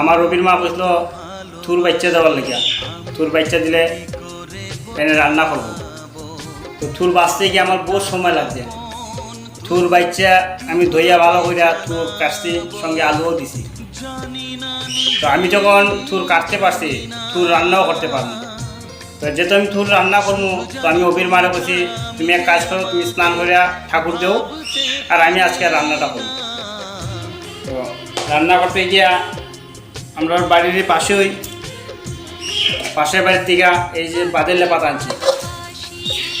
আমার রবির মা বসল থুর বাচ্চা দেওয়ার লেগে থুর বাচ্চা দিলে এনে রান্না করব। তো থুর বাঁচতে গিয়ে আমার বহু সময় লাগছে। থুর বাচ্চা আমি ধইয়া ভালো করে থুর কাটছি, সঙ্গে আলুও দিছি। তো আমি যখন থুর কাটতে পারছি, থুর রান্নাও করতে পারব। তো যেহেতু আমি থুর রান্না করব, তো আমি অবির মারে বলছি তুমি এক কাজ করো, তুমি স্নান করে ঠাকুর দেও, আর আমি আজকে রান্নাটা করব। তো রান্না করতে গিয়া আমরা বাড়ির পাশেই পাশের বাড়ির থেকে এই যে বাদেলে পাতা আনছি।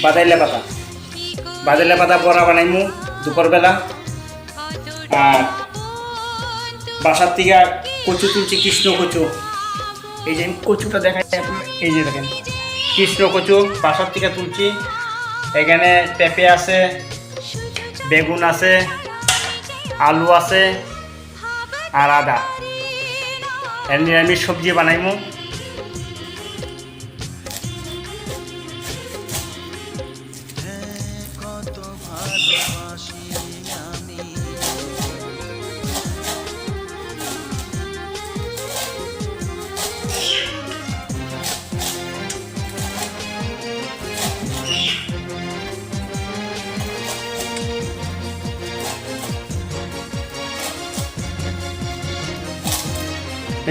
বাদাইলা পাতা। বাদাইলা পাতা বড়া বানাইমু দুপুরবেলা। আর বাসার থেকে কচু তুলছি, কৃষ্ণ কচু। এই যে কচুটা দেখাই এই যে দেখেন। কৃষ্ণ কচু বাসার থেকে তুলছি। এখানে পেঁপে আছে, বেগুন আছে, আলু আছে, আর আদা। নিরামিষ সবজি বানাইমো।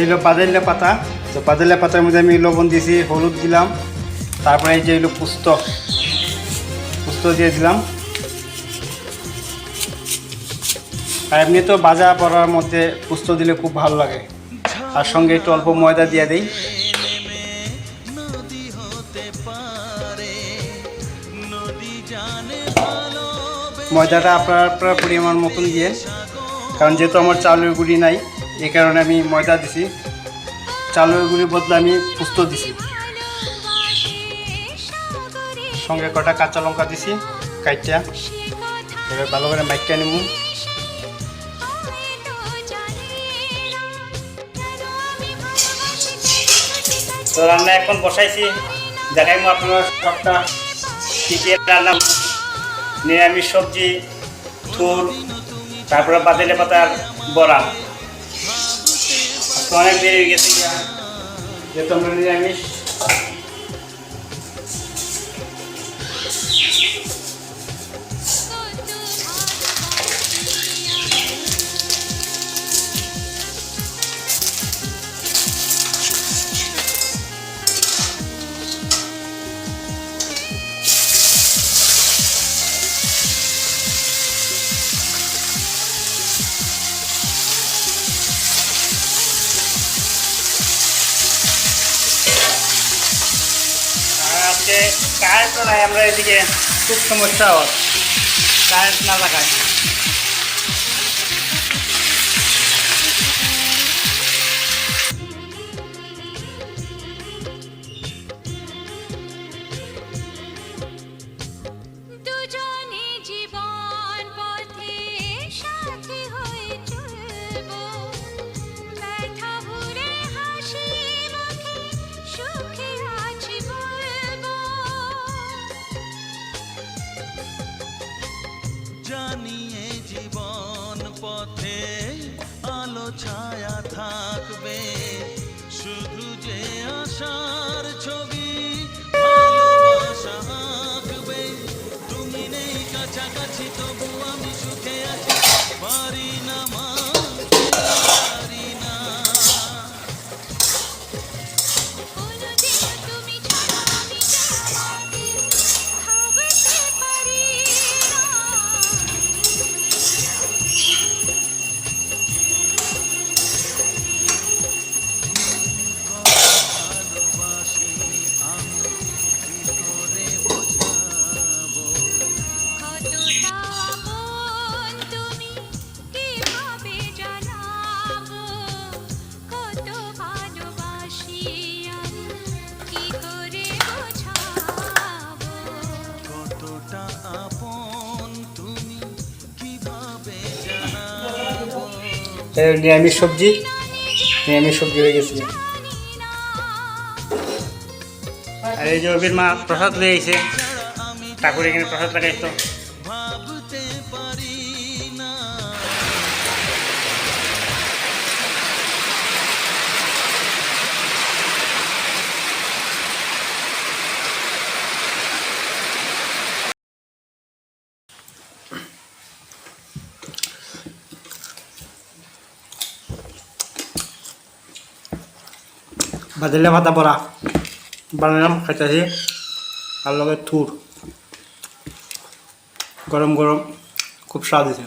হলো বাদেল্লা পাতা। তো বাদেল্লা পাতার মধ্যে আমি লবণ দিয়েছি, হলুদ দিলাম। তারপরে এই যে হলো পুস্ত। পুস্ত দিয়ে দিলাম। আর এমনি তো বাজা পড়ার মধ্যে পুস্ত দিলে খুব ভালো লাগে। আর সঙ্গে একটু অল্প ময়দা দিয়ে দিই। ময়দাটা আপনার আপনার পরিমাণ মতন দিয়ে। কারণ যেহেতু আমার চাউলের গুঁড়ি নাই এই কারণে আমি ময়দা দিছি। চালের গুঁড়ির বদলে আমি পুস্ত দিছি। সঙ্গে কটা কাঁচা লঙ্কা দিছি কাইটা এবার ভালো করে মাইকা নিব তো রান্না এখন বসাইছি। দেখাইবো আপনার সবটা। চিকেন রান্না নিরামিষ সবজি থুর তারপরে বাদেলে পাতার বড়া। सोने मेरे जैसे क्या ये तो मिल जाएंगे যে কারেন্ট নাই আমরা এদিকে খুব সমস্যা হয়। কারেন্ট না থাকায় জানিয়ে জীবন পথে আলো ছায়া থাকবে। শুধু যে নিরামিষ সবজি নিরামিষ সবজি হয়ে গেছে। আর এই যে অবির মা প্রসাদ লয়ে ঠাকুর এখানে প্রসাদ লাগাইতো ভাজিলে ভাতা পড়া বানালাম খাইতেছি আর লগে থুর গরম গরম খুব স্বাদ হয়েছে